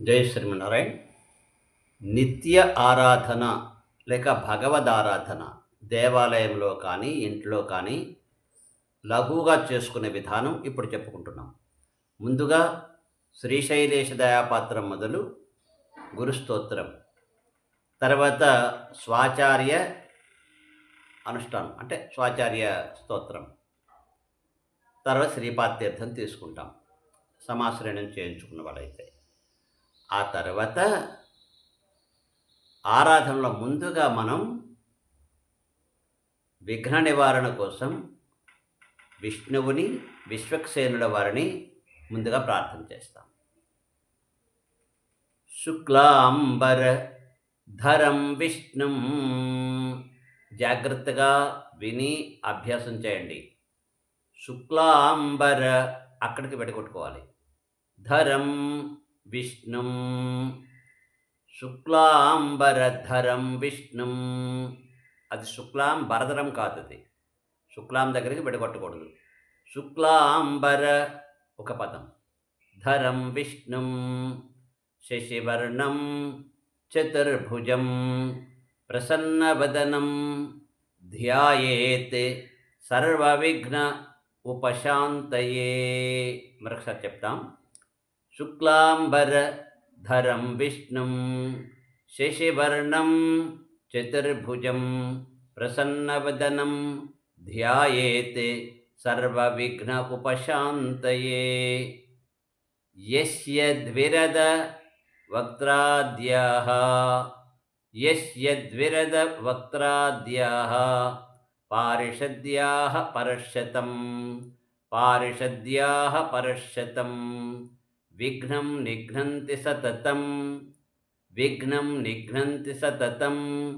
జై శ్రీమనారాయణ్ నిత్య ఆరాధన లేక భగవద్ ఆరాధన దేవాలయంలో కానీ ఇంట్లో కానీ లఘువుగా చేసుకునే విధానం ఇప్పుడు చెప్పుకుంటున్నాం. ముందుగా శ్రీశైలేశ దయాపాత్రం మొదలు గురుస్తోత్రం తర్వాత స్వాచార్య అనుష్ఠానం అంటే స్వాచార్య స్తోత్రం తర్వాత శ్రీపాతీర్థం తీసుకుంటాం. సమాశ్రయణం చేయించుకున్న వాళ్ళైతే. ఆ తర్వాత ఆరాధనలో ముందుగా మనం విఘ్న నివారణ కోసం విష్ణువుని విశ్వక్సేనుల వారిని ముందుగా ప్రార్థన చేస్తాం. శుక్లాంబర ధరం విష్ణుం. జాగ్రత్తగా విని అభ్యాసం చేయండి. శుక్లాంబర అక్కడికి పెట్టుకొట్టుకోవాలి ధరం విష్ణుం. శుక్లాంబరధరం విష్ణుం. అది శుక్లాం భరధరం కాదు అది. శుక్లాం దగ్గరికి విడగొట్టకూడదు. శుక్లాంబర ఒక పదం. ధరం విష్ణుం. శశివర్ణం. చతుర్భుజం. ప్రసన్నవదనం. ధ్యాయేత్. సర్వవిఘ్న ఉపశాంతయే. మరొకసారి చెప్తాం. शुक्लाम्बरधरं विष्णुं शशिवर्णं चतुर्भुजं प्रसन्नवदनं ध्यायेत् सर्वविघ्न उपशान्तये। यस्य द्विरदवक्त्राद्याः यस्य द्विरदवक्त्राद्याः पारिषद्याः परशतं पारिषद्याः परशतं విఘ్నం నిఘ్నంతి సతతం. విఘ్నం నిఘ్నంతి సతతం.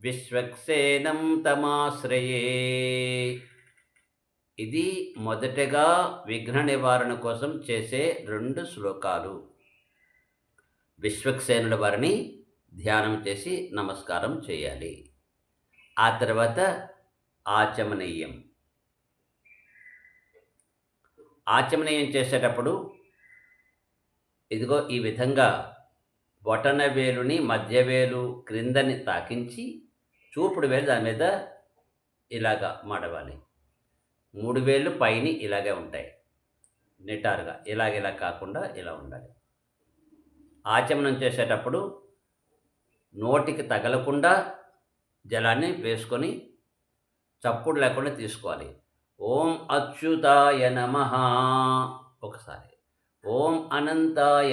విశ్వక్సేనం తమాశ్రయే. ఇది మొదటగా విఘ్న నివారణ కోసం చేసే రెండు శ్లోకాలు. విశ్వక్సేనుల వారిని ధ్యానం చేసి నమస్కారం చేయాలి. ఆ తర్వాత ఆచమనీయం. ఆచమనీయం చేసేటప్పుడు ఇదిగో ఈ విధంగా బొటన వేలుని మధ్య వేలు క్రిందని తాకించి చూపుడు వేలు దాని మీద ఇలాగా మడవాలి. మూడు వేళ్ళు పైన ఇలాగే ఉంటాయి. నిటారుగా ఇలాగ ఇలా కాకుండా ఇలా ఉండాలి. ఆచమనం చేసేటప్పుడు నోటికి తగలకుండా జలాన్ని వేసుకొని చప్పుడు లేకుండా తీసుకోవాలి. ఓం అచ్యుతాయ నమ. ఒకసారి. ఓం అనంతాయ